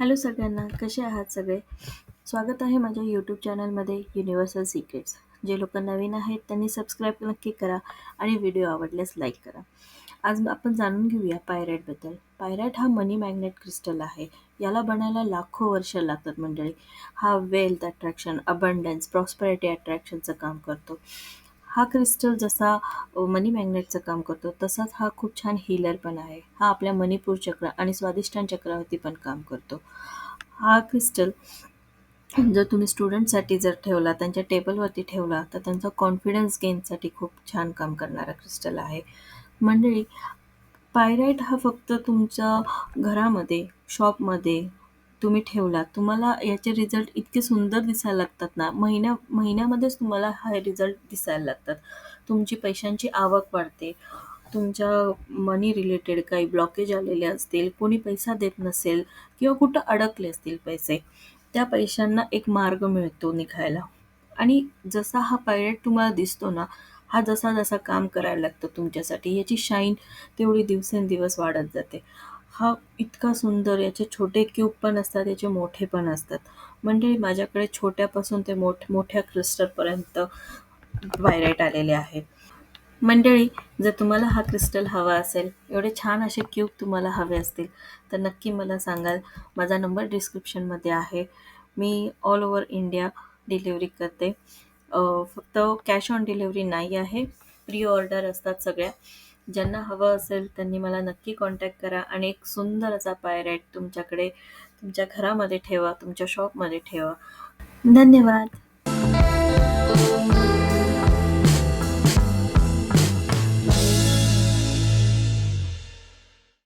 Hello सगळ्यांना, कसे आहात सगळे? स्वागत आहे माझ्या यूट्यूब चॅनलमध्ये युनिव्हर्सल सिक्रेट्स. जे लोक नवीन आहेत त्यांनी सबस्क्राईब नक्की करा आणि व्हिडिओ आवडल्यास लाईक करा. आज आपण जाणून घेऊया पायराईटबद्दल. पायराईट हा मनी मॅग्नेट क्रिस्टल आहे. याला बनायला लाखो वर्ष लागतात मंडळी. हा वेल्थ अट्रॅक्शन, अबंडन्स, प्रॉस्पेरिटी अट्रॅक्शनचं काम करतो. हा क्रिस्टल जसा मनी मॅग्नेटचं काम करतो तसाच हा खूप छान हिलर पण आहे. हा आपल्या मणिपूर चक्र आणि स्वादिष्ठान चक्रावरती पण काम करतो. हा क्रिस्टल जर तुम्ही स्टुडंटसाठी जर ठेवला, त्यांच्या टेबलवरती ठेवला, तर त्यांचा कॉन्फिडन्स गेनसाठी खूप छान काम करणारा क्रिस्टल आहे. मंडळी, पायराईट हा फक्त तुमच्या घरामध्ये, शॉपमध्ये तुम्ही ठेवला, तुम्हाला याचे रिझल्ट इतके सुंदर दिसायला लागतात ना, महिन्या महिन्यामध्येच तुम्हाला हा रिझल्ट दिसायला लागतात. तुमची पैशांची आवक वाढते. तुमच्या मनी रिलेटेड काही ब्लॉकेज आलेले असतील, कोणी पैसा देत नसेल किंवा कुठं अडकले असतील पैसे, त्या पैशांना एक मार्ग मिळतो निघायला. आणि जसा हा पायरेट तुम्हाला दिसतो ना, हा जसा जसा काम करायला लागतो तुमच्यासाठी, याची शाईन तेवढी दिवसेंदिवस वाढत जाते. हा इतका सुंदर, याचे छोटे क्यूब पण असतात, याचे मोठे पण असतात. मंडळी, माझ्याकडे छोट्यापासून ते मोठ मोठ्या क्रिस्टलपर्यंत पायराईट आलेले आहे मंडळी, जर तुम्हाला हा क्रिस्टल हवा असेल, एवढे छान असे क्यूब तुम्हाला हवे असतील, तर नक्की मला सांगाल. माझा नंबर डिस्क्रिप्शनमध्ये आहे. मी ऑल ओव्हर इंडिया डिलिव्हरी करते. फक्त कॅश ऑन डिलिव्हरी नाही आहे. प्री ऑर्डर असतात सगळ्या. ज्यांना हवं असेल त्यांनी मला नक्की कॉन्टॅक्ट करा आणि एक सुंदर असा पायराईट तुमच्याकडे तुमच्या घरामध्ये ठेवा, तुमच्या शॉपमध्ये ठेवा. धन्यवाद.